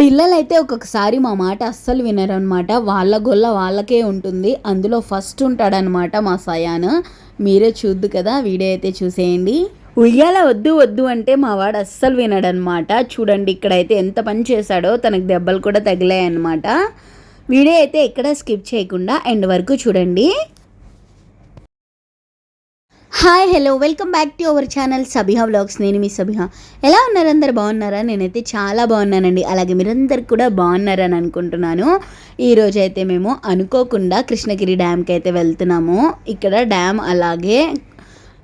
పిల్లలైతే ఒక్కొక్కసారి మా మాట అస్సలు వినరనమాట వాళ్ళ గొల్ల వాళ్ళకే ఉంటుంది. అందులో ఫస్ట్ ఉంటాడనమాట మా సయాన్. మీరే చూద్దు కదా వీడియో అయితే చూసేయండి. ఉయ్యాల వద్దు వద్దు అంటే మా వాడు అస్సలు వినడనమాట చూడండి ఇక్కడైతే ఎంత పని చేశాడో తనకు దెబ్బలు కూడా తగిలాయన్నమాట. వీడియో అయితే ఎక్కడ స్కిప్ చేయకుండా ఎండ్ వరకు చూడండి. Hi hello welcome back to our channel Sabiha vlogs నేను మీ సబిహా ఎలా ఉన్నారు అందరు? బాగున్నారా? నేనైతే చాలా బాగున్నానండి. అలాగే మీరందరు కూడా బాగున్నారని అనుకుంటున్నాను. ఈరోజు అయితే మేము అనుకోకుండా కృష్ణగిరి డ్యామ్కి అయితే వెళ్తున్నాము. ఇక్కడ డ్యామ్ అలాగే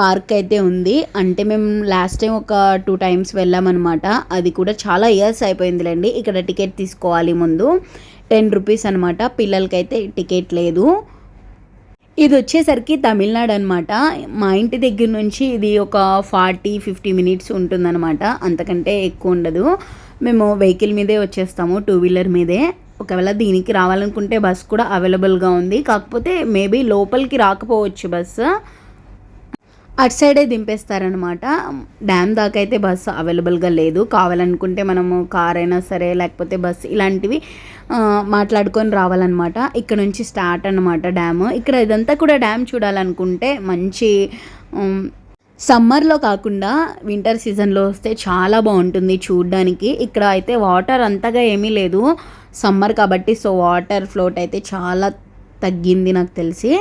పార్క్ అయితే ఉంది. అంటే మేము లాస్ట్ టైం ఒక టూ టైమ్స్ వెళ్ళామన్నమాట. అది కూడా చాలా ఇయర్స్ అయిపోయిందిలేండి. ఇక్కడ టికెట్ తీసుకోవాలి ముందు. టెన్ రూపీస్ అనమాట పిల్లలకైతే టికెట్ లేదు. ఇది వచ్చేసరికి తమిళనాడు అనమాట మా ఇంటి దగ్గర నుంచి ఇది ఒక ఫార్టీ ఫిఫ్టీ మినిట్స్ ఉంటుందన్నమాట. అంతకంటే ఎక్కువ ఉండదు. మేము వెహికల్ మీదే వచ్చేస్తాము టూ వీలర్ మీదే. ఒకవేళ దీనికి రావాలనుకుంటే బస్ కూడా అవైలబుల్గా ఉంది. కాకపోతే మేబీ లోపలికి రాకపోవచ్చు బస్సు. అటు సైడే దింపేస్తారనమాట డ్యామ్ దాకా అయితే బస్సు అవైలబుల్గా లేదు. కావాలనుకుంటే మనము కార్ అయినా సరే లేకపోతే బస్సు ఇలాంటివి మాట్లాడుకొని రావాలన్నమాట. ఇక్కడ నుంచి స్టార్ట్ అనమాట డ్యామ్. ఇక్కడ ఇదంతా కూడా డ్యామ్ చూడాలనుకుంటే మంచి సమ్మర్లో కాకుండా వింటర్ సీజన్లో వస్తే చాలా బాగుంటుంది చూడడానికి. ఇక్కడ అయితే వాటర్ అంతగా ఏమీ లేదు. సమ్మర్ కాబట్టి సో వాటర్ ఫ్లోట్ అయితే చాలా తగ్గింది నాకు తెలిసి.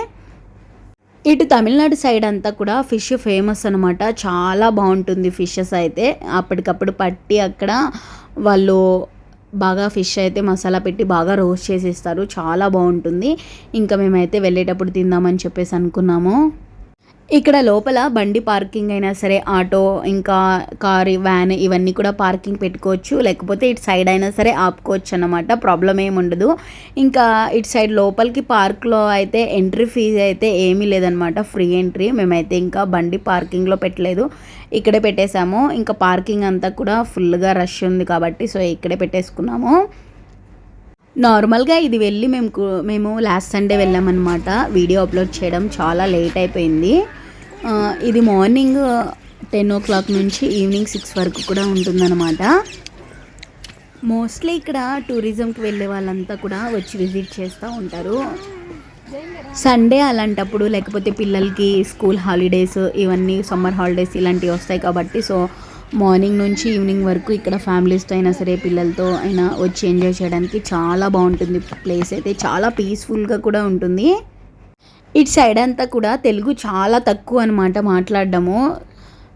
ఇటు తమిళనాడు సైడ్ అంతా కూడా ఫిష్ ఫేమస్ అనమాట చాలా బాగుంటుంది ఫిషెస్ అయితే. అప్పటికప్పుడు పట్టి అక్కడ వాళ్ళు బాగా ఫిష్ అయితే మసాలా పెట్టి బాగా రోస్ట్ చేసేస్తారు. చాలా బాగుంటుంది. ఇంకా మేమైతే వెళ్ళేటప్పుడు తిందామని చెప్పేసి అనుకున్నాము. ఇక్కడ లోపల బండి పార్కింగ్ అయినా సరే ఆటో ఇంకా కార్ వ్యాన్ ఇవన్నీ కూడా పార్కింగ్ పెట్టుకోవచ్చు. లేకపోతే ఇటు సైడ్ అయినా సరే ఆపుకోవచ్చు అన్నమాట. ప్రాబ్లం ఏమి ఉండదు. ఇంకా ఇటు సైడ్ లోపలికి పార్క్లో అయితే ఎంట్రీ ఫీజు అయితే ఏమీ లేదనమాట ఫ్రీ ఎంట్రీ. మేమైతే ఇంకా బండి పార్కింగ్లో పెట్టలేదు. ఇక్కడే పెట్టేశాము ఇంకా పార్కింగ్ అంతా కూడా ఫుల్గా రష్ ఉంది కాబట్టి సో ఇక్కడే పెట్టేసుకున్నాము. నార్మల్గా ఇది వెళ్ళి మేము మేము లాస్ట్ సండే వెళ్ళామన్నమాట. వీడియో అప్లోడ్ చేయడం చాలా లేట్ అయిపోయింది. ఇది మార్నింగ్ టెన్ ఓ క్లాక్ నుంచి ఈవినింగ్ సిక్స్ వరకు కూడా ఉంటుందన్నమాట. మోస్ట్లీ ఇక్కడ టూరిజంకి వెళ్ళే వాళ్ళంతా కూడా వచ్చి విజిట్ చేస్తూ ఉంటారు. సండే అలాంటప్పుడు లేకపోతే పిల్లలకి స్కూల్ హాలిడేస్ ఇవన్నీ సమ్మర్ హాలిడేస్ ఇలాంటివి వస్తాయి కాబట్టి సో మార్నింగ్ నుంచి ఈవినింగ్ వరకు ఇక్కడ ఫ్యామిలీస్తో అయినా సరే పిల్లలతో అయినా వచ్చి ఎంజాయ్ చేయడానికి చాలా బాగుంటుంది ప్లేస్ అయితే. చాలా పీస్ఫుల్గా కూడా ఉంటుంది. ఇటు సైడ్ అంతా కూడా తెలుగు చాలా తక్కువ అనమాట మాట్లాడడము.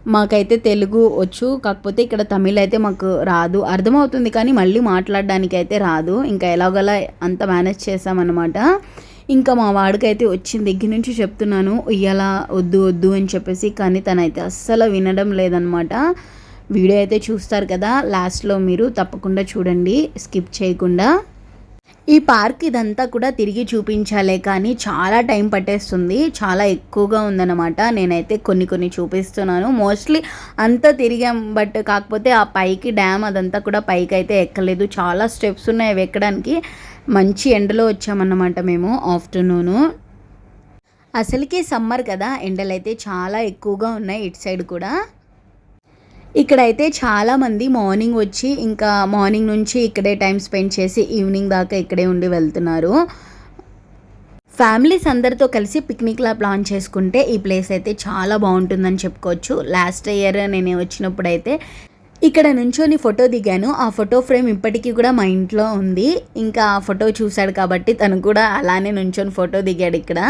మాకైతే తెలుగు వచ్చు కాకపోతే ఇక్కడ తమిళ్ అయితే మాకు రాదు. అర్థమవుతుంది కానీ మళ్ళీ మాట్లాడడానికి అయితే రాదు. ఇంకా ఎలాగోలా అంత మేనేజ్ చేసామన్నమాట ఇంకా మా వాడికైతే వచ్చిన దగ్గర నుంచి చెప్తున్నాను ఉయ్యాల వద్దు వద్దు అని చెప్పేసి కానీ తనైతే అస్సలు వినడం లేదనమాట వీడియో అయితే చూస్తారు కదా లాస్ట్లో మీరు తప్పకుండా చూడండి స్కిప్ చేయకుండా. ఈ పార్క్ ఇదంతా కూడా తిరిగి చూపించాలే కానీ చాలా టైం పట్టేస్తుంది చాలా ఎక్కువగా ఉందన్నమాట. నేనైతే కొన్ని కొన్ని చూపిస్తున్నాను. మోస్ట్లీ అంతా తిరిగాం బట్ కాకపోతే ఆ పైకి డ్యామ్ అదంతా కూడా పైకి అయితే ఎక్కలేదు. చాలా స్టెప్స్ ఉన్నాయి అవి ఎక్కడానికి మంచి ఎండలో వచ్చామన్నమాట మేము ఆఫ్టర్నూను. అసలుకి సమ్మర్ కదా ఎండలు అయితే చాలా ఎక్కువగా ఉన్నాయి ఇటు సైడ్ కూడా. ఇక్కడైతే చాలామంది మార్నింగ్ వచ్చి ఇంకా మార్నింగ్ నుంచి ఇక్కడే టైం స్పెండ్ చేసి ఈవినింగ్ దాకా ఇక్కడే ఉండి వెళ్తున్నారు. ఫ్యామిలీస్ అందరితో కలిసి పిక్నిక్లా ప్లాన్ చేసుకుంటే ఈ ప్లేస్ అయితే చాలా బాగుంటుందని చెప్పుకోవచ్చు. లాస్ట్ ఇయర్ నేను వచ్చినప్పుడు అయితే ఇక్కడ నుంచొని ఫోటో దిగాను. ఆ ఫోటో ఫ్రేమ్ ఇప్పటికీ కూడా మా ఇంట్లో ఉంది. ఇంకా ఆ ఫోటో చూశాడు కాబట్టి తను కూడా అలానే నుంచొని ఫోటో దిగాడు ఇక్కడ.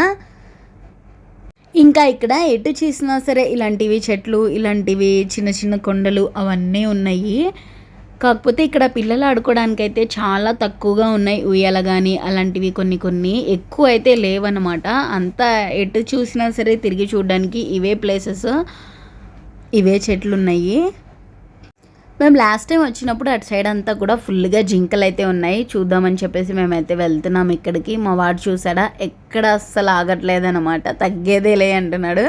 ఇంకా ఇక్కడ ఎటు చూసినా సరే ఇలాంటివి చెట్లు ఇలాంటివి చిన్న చిన్న కొండలు అవన్నీ ఉన్నాయి. కాకపోతే ఇక్కడ పిల్లలు ఆడుకోవడానికి అయితే చాలా తక్కువగా ఉన్నాయి. ఉయ్యాల కానీ అలాంటివి కొన్ని కొన్ని ఎక్కువ అయితే లేవన్నమాట. అంతా ఎటు చూసినా సరే తిరిగి చూడడానికి ఇవే ప్లేసెస్ ఇవే చెట్లు ఉన్నాయి మేము లాస్ట్ టైం వచ్చినప్పుడు అటు సైడ్ అంతా కూడా ఫుల్గా జింకలు అయితే ఉన్నాయి. చూద్దామని చెప్పేసి మేమైతే వెళ్తున్నాం ఇక్కడికి. మా వాడు చూసాడా? ఎక్కడ అస్సలు తగ్గేదే తగ్గేదేలే అంటున్నాడు.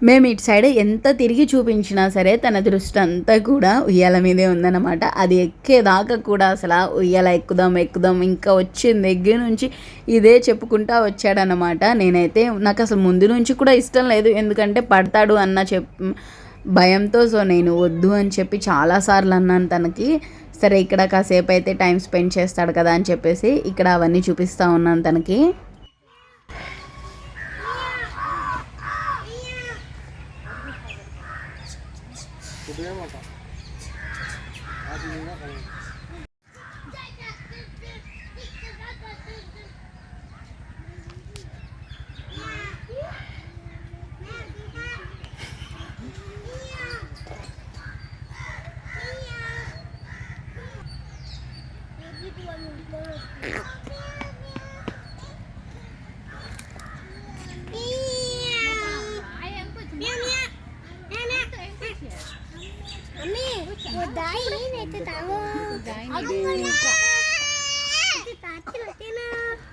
మేము ఇటు సైడ్ ఎంత తిరిగి చూపించినా సరే తన దృష్టి అంతా కూడా ఉయ్యాల మీదే ఉందన్నమాట. అది ఎక్కేదాకా కూడా అసలు ఉయ్యాల ఎక్కుదాం ఎక్కుదాం ఇంకా వచ్చిన దగ్గర నుంచి ఇదే చెప్పుకుంటా వచ్చాడనమాట నేనైతే నాకు అసలు ముందు నుంచి కూడా ఇష్టం లేదు. ఎందుకంటే పడతాడు అన్న చెప్ భయంతో సో నేను వద్దు అని చెప్పి చాలాసార్లు అన్నాను తనకి. సరే ఇక్కడ కాసేపు అయితే టైం స్పెండ్ చేస్తాడు కదా అని చెప్పేసి ఇక్కడ అవన్నీ చూపిస్తూ ఉన్నాను తనకి.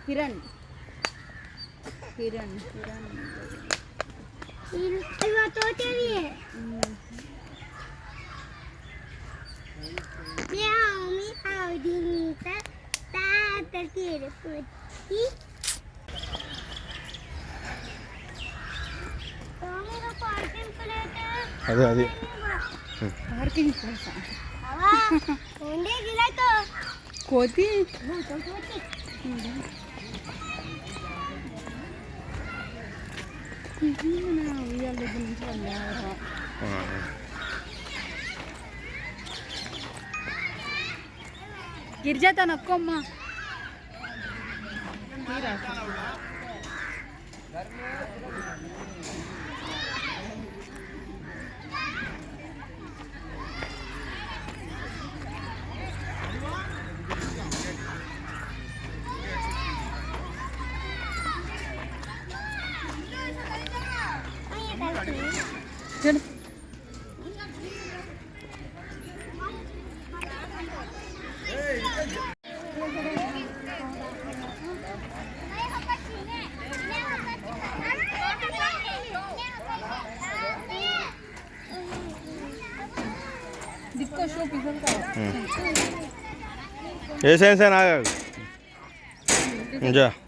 కిరణ్ కిరణ్ కిరణ్ అదే అదే పార్కింగ్ కోసం ఉండే గిరాతో కోతి గిరిజా దగ్గర నుంచి వెళ్ళారా దిక్కో షో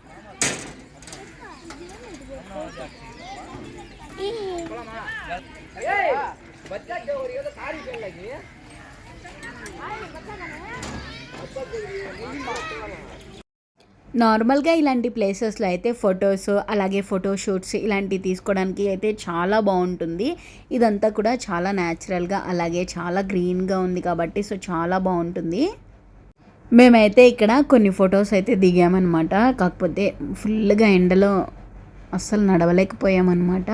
నార్మల్గా ఇలాంటి ప్లేసెస్లో అయితే ఫొటోస్ అలాగే ఫోటోషూట్స్ ఇలాంటివి తీసుకోవడానికి అయితే చాలా బాగుంటుంది. ఇదంతా కూడా చాలా న్యాచురల్గా అలాగే చాలా గ్రీన్గా ఉంది కాబట్టి సో చాలా బాగుంటుంది. మేమైతే ఇక్కడ కొన్ని ఫొటోస్ అయితే దిగామన్నమాట. కాకపోతే ఫుల్గా ఎండలో అస్సలు నడవలేకపోయామన్నమాట.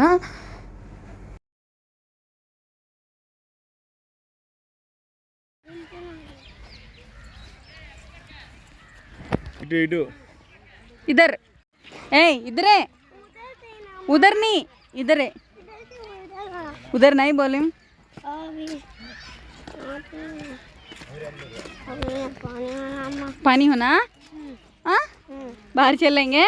ఇటు ఇటు. इधर ए इधर है उधर नहीं इधर है उधर नहीं बोले पानी होना हाँ बाहर चलेंगे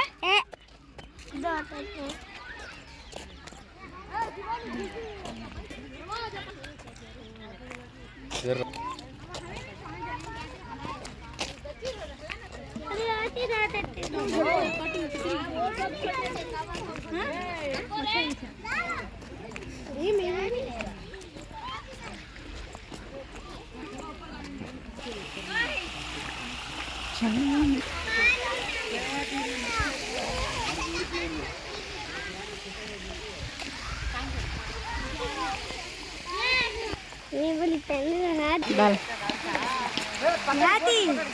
दाल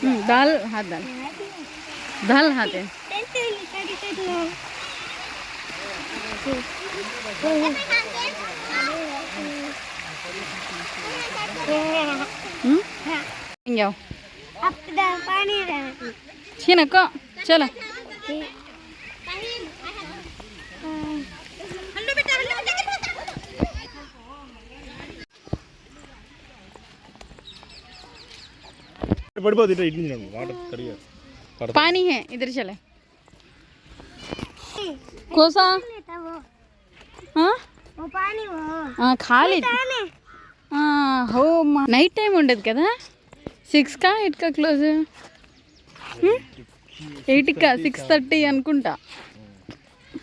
हम्म, दाल ঢাল হাতে हाँ। छीन को चलो। पड़पो वाटर करिए। पानी है इधर चले कोसा वो हाँ वो पानी वो हाँ, ఖాళీ హో నైట్ టైం ఉండదు కదా సిక్స్ కా ఎయిట్ కా క్లోజ్ ఎయిట్ కా సిక్స్ థర్టీ అనుకుంటా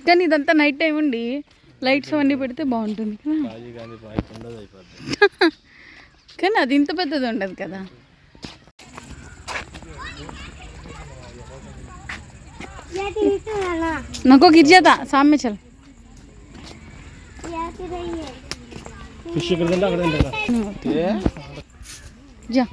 కానీ ఇదంతా నైట్ టైం ఉండి లైట్స్ అవన్నీ పెడితే బాగుంటుంది కదా రాజీవ్ గాంధీ పాయింట్ ఉండదు అయిపోద్ది కానీ అది ఇంత పెద్దది ఉండదు కదా नको गिर जाता। सामने चल। जा।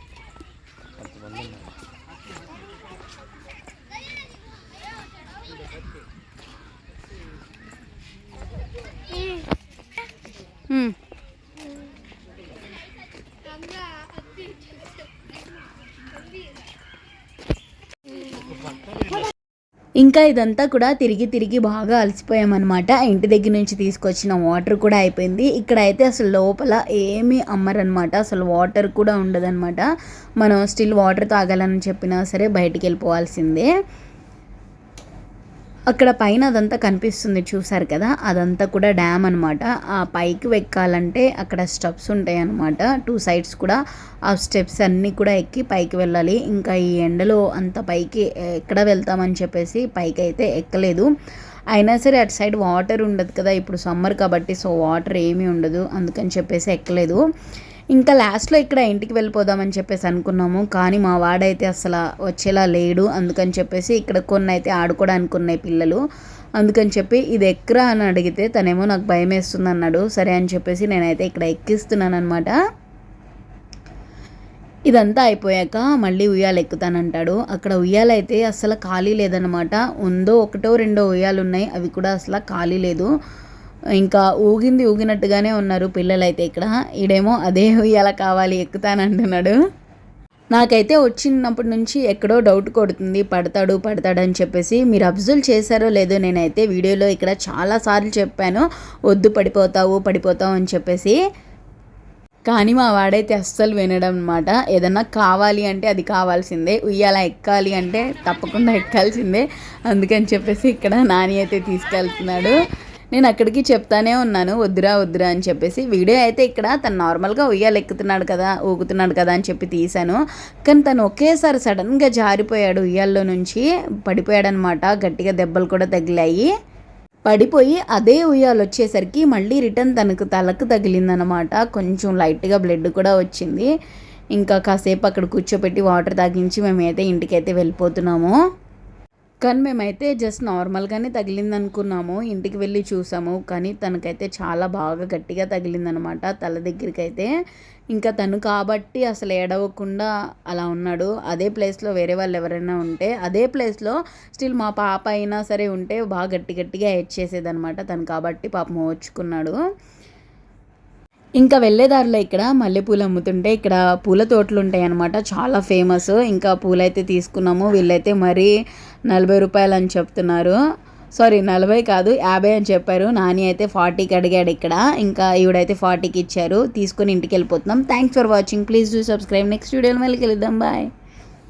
हम्म। ఇంకా ఇదంతా కూడా తిరిగి తిరిగి బాగా అలసిపోయామన్నమాట. ఇంటి దగ్గర నుంచి తీసుకొచ్చిన వాటర్ కూడా అయిపోయింది. ఇక్కడ అయితే అసలు లోపల ఏమీ అమ్మరనమాట అసలు వాటర్ కూడా ఉండదన్నమాట. మనం స్టిల్ వాటర్ తాగాలని చెప్పినా సరే బయటికి వెళ్ళిపోవాల్సిందే. అక్కడ పైన అదంతా కనిపిస్తుంది చూసారు కదా? అదంతా కూడా డ్యామ్ అనమాట ఆ పైకి ఎక్కాలంటే అక్కడ స్టెప్స్ ఉంటాయి అనమాట టూ సైడ్స్ కూడా ఆ స్టెప్స్ అన్నీ కూడా ఎక్కి పైకి వెళ్ళాలి. ఇంకా ఈ ఎండలో అంత పైకి ఎక్కడ వెళ్తామని చెప్పేసి పైకి అయితే ఎక్కలేదు. అయినా సరే అటు సైడ్ వాటర్ ఉండదు కదా? ఇప్పుడు సమ్మర్ కాబట్టి సో వాటర్ ఏమీ ఉండదు. అందుకని చెప్పేసి ఎక్కలేదు. ఇంకా లాస్ట్లో ఇక్కడ ఇంటికి వెళ్ళిపోదామని చెప్పేసి అనుకున్నాము. కానీ మా వాడైతే అసలు వచ్చేలా లేడు. అందుకని చెప్పేసి ఇక్కడ కొన్ని అయితే ఆడుకోవడానికి ఉన్నాయి పిల్లలు. అందుకని చెప్పి ఇది ఎక్కరా అని అడిగితే తనేమో నాకు భయం వేస్తుంది అన్నాడు. సరే అని చెప్పేసి నేనైతే ఇక్కడ ఎక్కిస్తున్నాను అనమాట ఇదంతా అయిపోయాక మళ్ళీ ఉయ్యాలు ఎక్కుతానంటాడు. అక్కడ ఉయ్యాలైతే అసలు ఖాళీ లేదనమాట ఉందో ఒకటో రెండో ఉయ్యాలు ఉన్నాయి అవి కూడా అసలు ఖాళీ లేదు. ఇంకా ఊగింది ఊగినట్టుగానే ఉన్నారు పిల్లలైతే ఇక్కడ. ఈడేమో అదే ఉయ్యాల కావాలి ఎక్కుతానంటున్నాడు. నాకైతే వచ్చినప్పటి నుంచి ఎక్కడో డౌట్ కొడుతుంది. పడతాడు పడతాడు అని చెప్పేసి మీరు అబ్జర్వ్ చేశారో లేదో నేనైతే వీడియోలో ఇక్కడ చాలాసార్లు చెప్పాను. వద్దు పడిపోతావు పడిపోతావు అని చెప్పేసి. కానీ మా వాడైతే అస్సలు వినడం అనమాట ఏదన్నా కావాలి అంటే అది కావాల్సిందే. ఉయ్యాల ఎక్కాలి అంటే తప్పకుండా ఎక్కాల్సిందే. అందుకని చెప్పేసి ఇక్కడ నాని అయితే తీసుకెళ్తున్నాడు. నేను అక్కడికి చెప్తానే ఉన్నాను వద్దురా వద్దురా అని చెప్పేసి. వీడియో అయితే ఇక్కడ తను నార్మల్గా ఉయ్యాలు ఎక్కుతున్నాడు కదా ఊగుతున్నాడు కదా అని చెప్పి తీశాను. కానీ తను ఒకేసారి సడన్గా జారిపోయాడు ఉయ్యాల్లో నుంచి పడిపోయాడనమాట. గట్టిగా దెబ్బలు కూడా తగిలాయి. పడిపోయి అదే ఉయ్యాలు వచ్చేసరికి మళ్ళీ రిటర్న్ తనకు తలకు తగిలిందనమాట. కొంచెం లైట్గా బ్లడ్ కూడా వచ్చింది. ఇంకా కాసేపు అక్కడ కూర్చోపెట్టి వాటర్ తాగించి మేమైతే ఇంటికైతే వెళ్ళిపోతున్నాము. కానీ మేమైతే జస్ట్ నార్మల్గానే తగిలింది అనుకున్నాము ఇంటికి వెళ్ళి చూసాము. కానీ తనకైతే చాలా బాగా గట్టిగా తగిలిందనమాట. తల దగ్గరికి అయితే ఇంకా తను కాబట్టి అసలు ఏడవకుండా అలా ఉన్నాడు. అదే ప్లేస్లో వేరే వాళ్ళు ఎవరైనా ఉంటే అదే ప్లేస్లో స్టిల్ మా పాప అయినా సరే ఉంటే బాగా గట్టి గట్టిగా ఏడ్చేసేదనమాట. తను కాబట్టి పాపం ఓర్చుకున్నాడు. ఇంకా వెళ్ళేదారిలో ఇక్కడ మల్లెపూలు అమ్ముతుంటే ఇక్కడ పూల తోటలు ఉంటాయి అనమాట చాలా ఫేమస్ ఇంకా పూలైతే తీసుకున్నాము వీళ్ళైతే మరీ నలభై రూపాయలు అని చెప్తున్నారు. సారీ నలభై కాదు యాభై అని చెప్పారు. నాని అయితే ఫార్టీకి అడిగాడు ఇక్కడ. ఇంకా ఈవిడైతే ఫార్టీకి ఇచ్చారు. తీసుకొని ఇంటికి వెళ్ళిపోతున్నాం. Thanks for watching please do subscribe next వీడియోలో మళ్ళీ కలుద్దాం. బాయ్